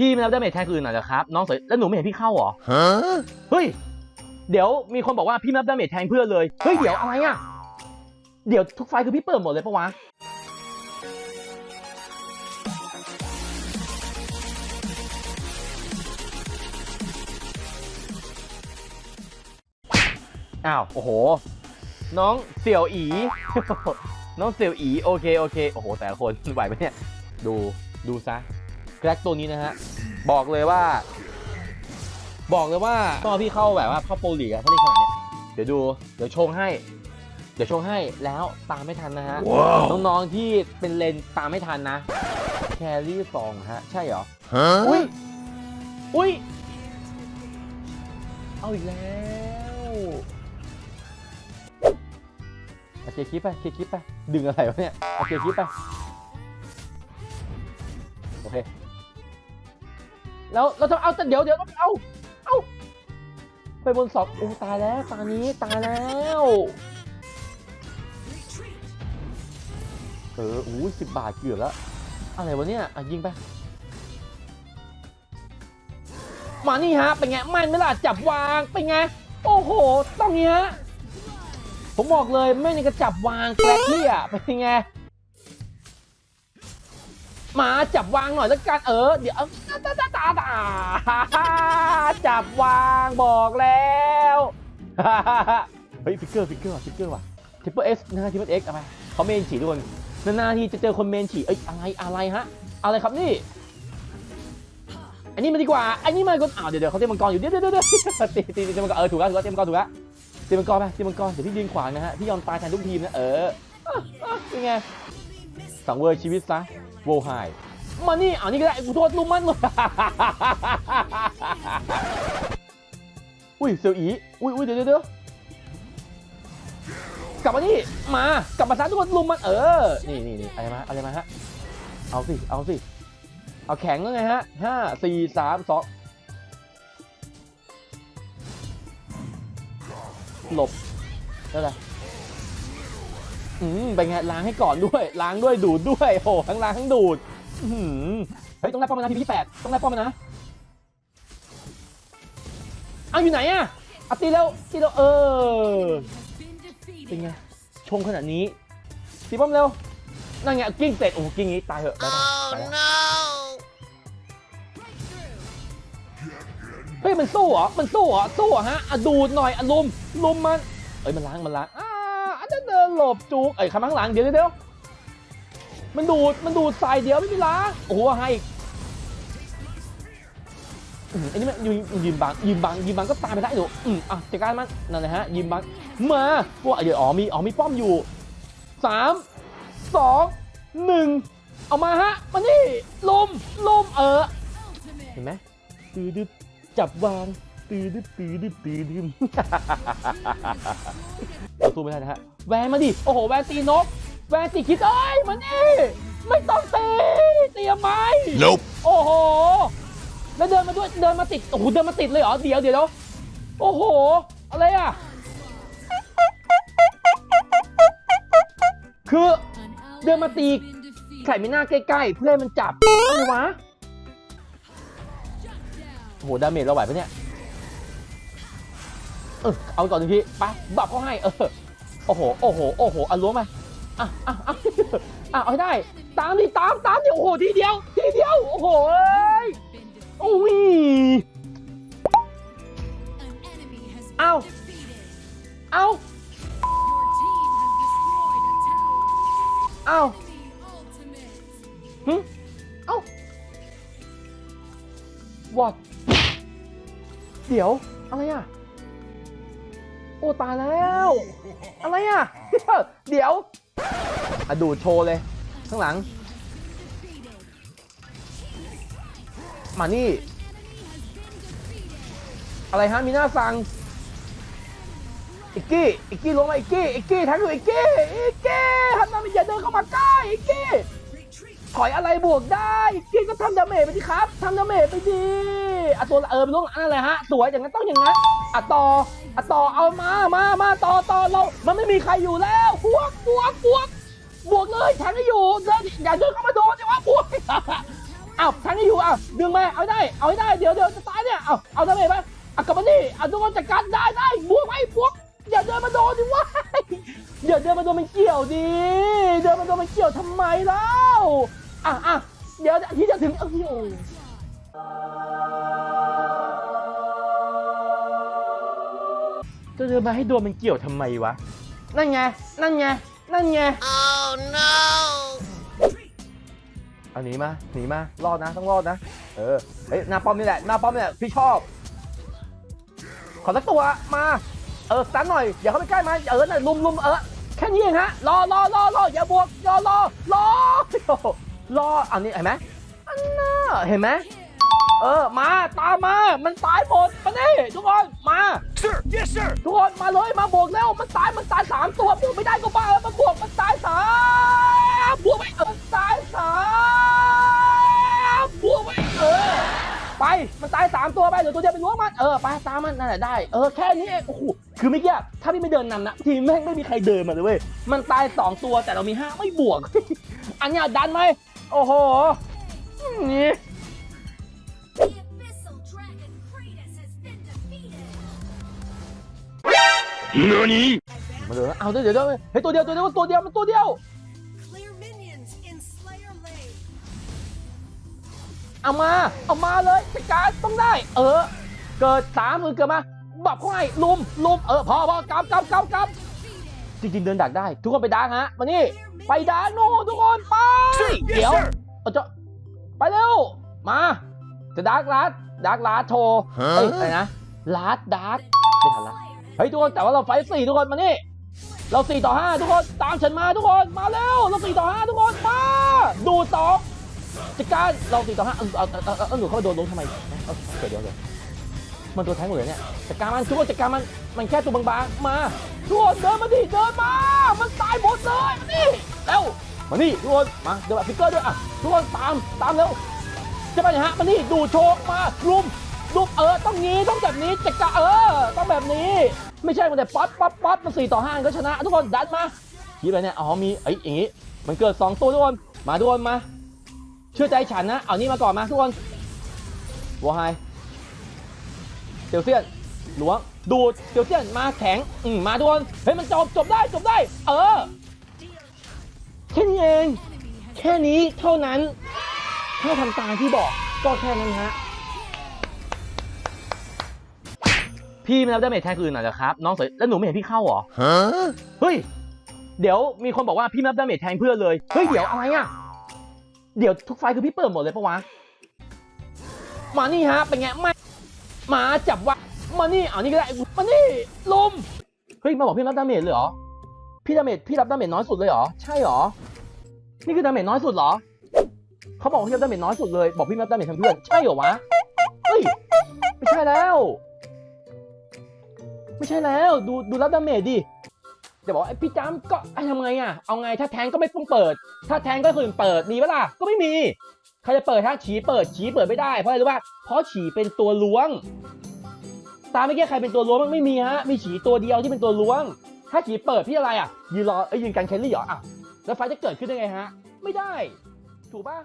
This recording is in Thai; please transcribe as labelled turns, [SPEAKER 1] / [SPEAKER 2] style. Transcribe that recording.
[SPEAKER 1] พี่ไม่รับดาเมจแทนคนอื่นหน่อยเหรอครับน้องสวยแล้วหนูไม่เห็นพี่เข้าเหรอ
[SPEAKER 2] Huh?
[SPEAKER 1] เฮ้ยเดี๋ยวมีคนบอกว่าพี่ไม่รับดาเมจแทนเพื่อนเลยเฮ้ยเดี๋ยวอะไรอะเดี๋ยวทุกไฟล์คือพี่เปิดหมดเลยปะวะอ้าวโอ้โห น้องเสี่ยวอี น้องเสี่ยวอีโอเคโอเคโอ้โหแต่ละคนไหวไหมเนี่ยดูดูซะ แกร็กตัวนี้นะฮะ บอกเลยว่า บอกเลยว่าตอนพี่เข้าแบบว่าเข้าโปรลีกอะถ้าได้ขนาดเนี้ยเดี๋ยวดู เดี๋ยวชงให้ เดี๋ยวชงให้แล้วตามไม่ทันนะฮะ
[SPEAKER 2] Wow.
[SPEAKER 1] น้องๆที่เป็นเลนตามไม่ทันนะ แครี่สองฮะ ใช่เหรอ
[SPEAKER 2] Huh?
[SPEAKER 1] อุ้ยอุ้ยเอาอีกแล้วเอาเคลียร์คลิปไปเคลียร์คลิปไปดึงอะไรวะเนี่ยเอาเคลียร์คลิปไปโอเค แล้วเราจะเอาแต่เดี๋ยวเดี๋ยวต้องเอาเอาไปบนสอบโอ้ตายแล้วตานี้ตายแล้วเอออู้สิบบาทเกือบแล้วอะไรวะเนี่ยอะยิงไปมานี่ฮะเป็นไงมันไม่ล่ะจับวางเป็นไงโอ้โหต้องนี้ฮะผมบอกเลยไม่ในกระจับวางแกลที่อะเป็นไง มาจับวางหน่อยแล้วกันเออ เดี๋ยวตาตาตาตาจับวางบอกแล้วเฮ้ยฟิกเกอร์ฟิกเกอร์ฟิกเกอร์ว่ะทิปเปอร์เอสนะฮะทิปเปอร์เอ็กเอาไปเขาเมนฉีทุกคนนานๆทีจะเจอคนเมนฉีเอ้ยอะไรอะไรฮะ อะไรครับนี่ อันนี้มาดีกว่า อันนี้มาก่อนอ้าวเดี๋ยวเดี๋ยวเขาเตรียมมังกรอยู่เดี๋ยวเดี๋ยวเดี๋ยวตีตีตีมังกรเออถูกแล้วถูกแล้วเตรียมมังกรถูกแล้วเตรียมมังกรไปเตรียมมังกรเดี๋ยวพี่ยืนขวางนะฮะพี่ยอมตายแทนทุกทีมนะเออเป็นไงสังเวยชีวิตซะ โวไฮมานี่อ่านี่ก็ได้กูโทษลุมมันหมดอุ้ยเซียวอีอุ้ยอุ้ยเดี๋ยวเดี๋ยวเดี๋ยวกลับมานี่มากลับมาซะทุกคนลุมมันเออ นี่นี่นี่อะไรมาอะไรมาฮะเอาสิเอาสิเอาแข็งแล้วไงฮะห้าสี่สามสองหลบนั่นแหละ อืมเป็นไงล้างให้ก่อนด้วย ล้างด้วยดูดด้วยโอ้โหทั้งล้างทั้งดูดอื้อหือเฮ้ยต้องไล่ป้อมมันนะทีที่แปดต้องไล่ป้อมมันนะเอาอยู่ไหนอะเอาตีแล้วตีแล้วเออเป็นไงชงขนาดนี้ตีป้อมเร็วนั่นไงกิ้งเสร็จโอ้โหกิ้งนี้ตายเหอะตายตายตายแล้วเฮ้ยมันสู้เหรอมันสู้เหรอสู้เหรอฮะอะดูดหน่อยอะลุมลุมมันเอ้ยมันล้างมันล้าง หลบจูกเอ้ยข้างหลังเดี๋ยวเดี๋ยวมันดูดมันดูดใส่เดี๋ยวไม่มีล้าโอ้โหให้อีกอันนี้มันยืนยืนบังยืนบังยืนบังก็ตายไปได้หนูอืมอะจัดการมันนั่นแหละฮะยืนบังมาว่าเดี๋ยวอ๋อมีอ๋อมีป้อมอยู่สามสองหนึ่งเอามาฮะมานี่ลมลมเออเห็นไหมตือดึบจับวางตือดึบตืดึบตือดึบ เราสู้ไม่ได้นะฮะ แวนมาดิ โอ้โห แวนตีนก แวนตีคิดเอ้ยมานี่ไม่ต้องตีเตรียมไหม
[SPEAKER 2] Nope.
[SPEAKER 1] โอ้โห แล้วเดินมาด้วย เดินมาติด โอ้โห เดินมาติดเลยเหรอ เดี๋ยวเดี๋ยว โอ้โห อะไรอะ คือ
[SPEAKER 3] เดินมาตี
[SPEAKER 1] ไข่ไม่น่าใกล้ๆ เพื่อให้มันจับอะไรวะ โอ้โห ดาเมจเราไหวปะเนี่ย เออเอาก่อหนึ่งทีไปบับเขาให้เออโอ้โหโอ้โหโอ้โหอะล้วงไปอะอะอะอะเอาให้ได้ ตามดิตามตามเดิโอ้โหทีเดียว ทีเดียวโอ้โหเอ้ยโอ้ยเอ้าเอ้าเอ้าหึเอ้า what เดี๋ยว อะไรอะ โอ้ตายแล้ว อะไรอะ เดี๋ยวอะดูดโชว์เลย ข้างหลัง มานี่ อะไรฮะมีหน้าสังอิกกี้อิกกี้ลงมาอิกกี้อิกกี้แทงอยู่อิกกี้อิกกี้ทำดามจอย่าเดินเข้ามาใกล้อิกกี้ อยอะไรบวกได้อิกกี้ก็ทำดาเมจไปดิครับทำดาเมจไปดิอะตัวเออเป็นลูกนั่นแหละฮะสวยอย่างนั้นต้องอย่างนั้นอะต่ออะต่อเอามามามาต่อต่อเรา มันไม่มีใครอยู่แล้วบวกบวกบวกบวกเลยแทงให้อยู่เดินอย่าเดินเข้ามาโดนสิวะบวกอ้าวทันที่อยู่อ้าวดึงมาเอาได้เอาได้เดี๋ยวเดี๋ยวจะตายเนี่ยเอาเอาทำไมปะเอากลับมานี่เอาทุกคนจัดการได้ได้บวกไว้บวกอย่าเดินมาโดนดิวะอย่าเดินมาโดนมันเกี่ยวดิเดินมาโดนมันเกี่ยวทำไมเล่า อะอะเดี๋ยวที่จะถึงเอ้ยโอ้จะเดินมาให้โดนมันเกี่ยวทำไมวะ นั่นไง นั่นไง นั่นไง
[SPEAKER 2] Oh no!
[SPEAKER 1] เอาหนีมาหนีมารอดนะต้องรอดนะ เออ เฮ้ยหน้าป้อมนี่แหละหน้าป้อมนี่แหละพี่ชอบ ขอสักตัวมา เออสตันหน่อยอย่าเข้าไปใกล้มาเออน่ะลุมลุมเออแค่นี้เองฮะรอรอรอรออย่าบวกรอรอรอ รออันนี้เห็นไหมอันน่าเห็นไหมเออมาตามมา มันตายหมดมานี่ทุกคนมา
[SPEAKER 2] Sir! Yes, sir!
[SPEAKER 1] ทุกคนมาเลยมาบวกแล้วมันตายมันตายสามตัวบวกไม่ได้ก็บ้าแล้วมาบวกมันตายสามบวกไม่เออตายสามบวกไม่เออไปมันตายสามตัวไปเดี๋ยวตัวเดียวไปล้วงมันเออไปตามมันนั่นแหละได้เออแค่นี้เองโอ้โหคือไม่แย่ถ้าพี่ไม่เดินนำนะทีมแม่งไม่มีใครเดินมาเลยเว้ยมันตายสองตัวแต่เรามีห้าไม่บวก อันเนี้ยดันไหม โอ้โห นี่
[SPEAKER 3] The Abyssal Dragon Kratos has been defeated!
[SPEAKER 1] มาเลยเอาเดี๋ยวเดี๋ยวเดี๋ยวเฮ้ยตัวเดียวตัวเดียวตัวเดียวมันตัวเดียว
[SPEAKER 3] Clear minions in Slayer Lane!
[SPEAKER 1] เอามา เอามาเลยจัดการต้องได้ เออ เกิดสามมือเกิดมา บับเข้าให้ลุมลุมเออพอพอกำกำกำกำ จริงๆเดินดักได้ ทุกคนไปดักฮะมานี่ไปดักโน่นทุกคนไป
[SPEAKER 2] Sir!
[SPEAKER 1] เดี๋
[SPEAKER 2] Yes,
[SPEAKER 1] ยว
[SPEAKER 2] sir!
[SPEAKER 1] เอาจะไปเร็วมา จะดักลัดดักลัดโชว์เอ้ยอะไรนะลัดดักไม่ทันละเฮ้ยทุกคนแต่ว่าเราไฟท์สี่ทุกคนมานี่เราสี่ต่อห้าทุกคนตามฉันมาทุกคนมาเร็วเราสี่ต่อห้าทุกคนมาดูสองจัดการเราสี่ต่อห้าเอาเอาเอาเอาเอาหนูเข้าไปโดนลงทำไมเอาเดี๋ยวเดี๋ยวเดี๋ยว มันตัวแทงเหมดเลยเนี่ยจัดการมันทุกคนจัดการมันมันแค่ตัวบางๆมาทุกคนเดินมาดิเดินมา มันตายหมดเลยมานี่เร็วมานี่ทุกคนมาเดี๋ยวแบบฟิกเกอร์ด้วยอะทุกคนตามตามเร็วจะไปไหนฮะมานี่ดูโชว์มาลุมลุมเออต้องงี้ต้องแบบนี้จัดการเออต้องแบบนี้ ไม่ใช่มันแต่ป๊อปป๊อปป๊อปมันสี่ต่อห้าก็ชนะ ทุกคนดันมาคิดอะไรเนี่ยอ๋อมีเอ้อย่างงี้ มันเกิดสองตัวทุกคนมาทุกคนมา เชื่อใจฉันนะเอานี่มาก่อนมาทุกคนวอไฮ เซลเซียนหลวงดูดเซลเซียนมาแข็งอืมมาทุกคนเฮ้ยมันจบจบได้จบได้ เออแค่นี้เองแค่นี้เท่านั้นถ้าทำตามที่บอกก็แค่นั้นฮะพี่ไม่รับดาเมจแทนคนอื่นหน่อยเหรอครับ น้องสวยแล้วหนูไม่เห็นพี่เข้าเหรอ
[SPEAKER 2] Huh?
[SPEAKER 1] เฮ้ยเดี๋ยวมีคนบอกว่าพี่ไม่รับดาเมจแทนเพื่อนเลยเฮ้ยเดี๋ยวอะไรอะเดี๋ยวทุกไฟล์คือพี่เปิดหมดเลยปะวะมานี่ฮะเป็นไงไม่ มาจับวะมานี่เอานี่ก็ได้มานี่ลุมเฮ้ยมาบอกพี่รับดาเมจเลยเหรอพี่ดาเมจพี่รับดาเมจน้อยสุดเลยเหรอใช่เหรอนี่คือดาเมจน้อยสุดเหรอเขาบอกว่าพี่รับดาเมจน้อยสุดเลยบอกพี่รับดาเมจแทนเพื่อนใช่เหรอวะเฮ้ยไม่ใช่แล้ว ไม่ใช่แล้วดูดูรับดาเมจดิจะบอกไอ้พี่จ้ำก็ไอทำไงอะเอาไงถ้าแทงก็ไม่ต้องเปิด ถ้าแทงก็คือเปิดมีปะล่ะก็ไม่มีใครจะเปิดถ้าฉีเปิดฉีเปิดไม่ได้เพราะอะไรรู้ป่ะเพราะฉีเป็นตัวล้วง ตามเมื่อกี้ใครเป็นตัวล้วงมันไม่มีฮะ มีฉีตัวเดียวที่เป็นตัวล้วง ถ้าฉีเปิดพี่อะไรอะยืนรอเอ้ยยืนกันแคลรี่เหรออะแล้วไฟจะเกิดขึ้นได้ไงฮะ ไม่ได้ ถูกป่ะ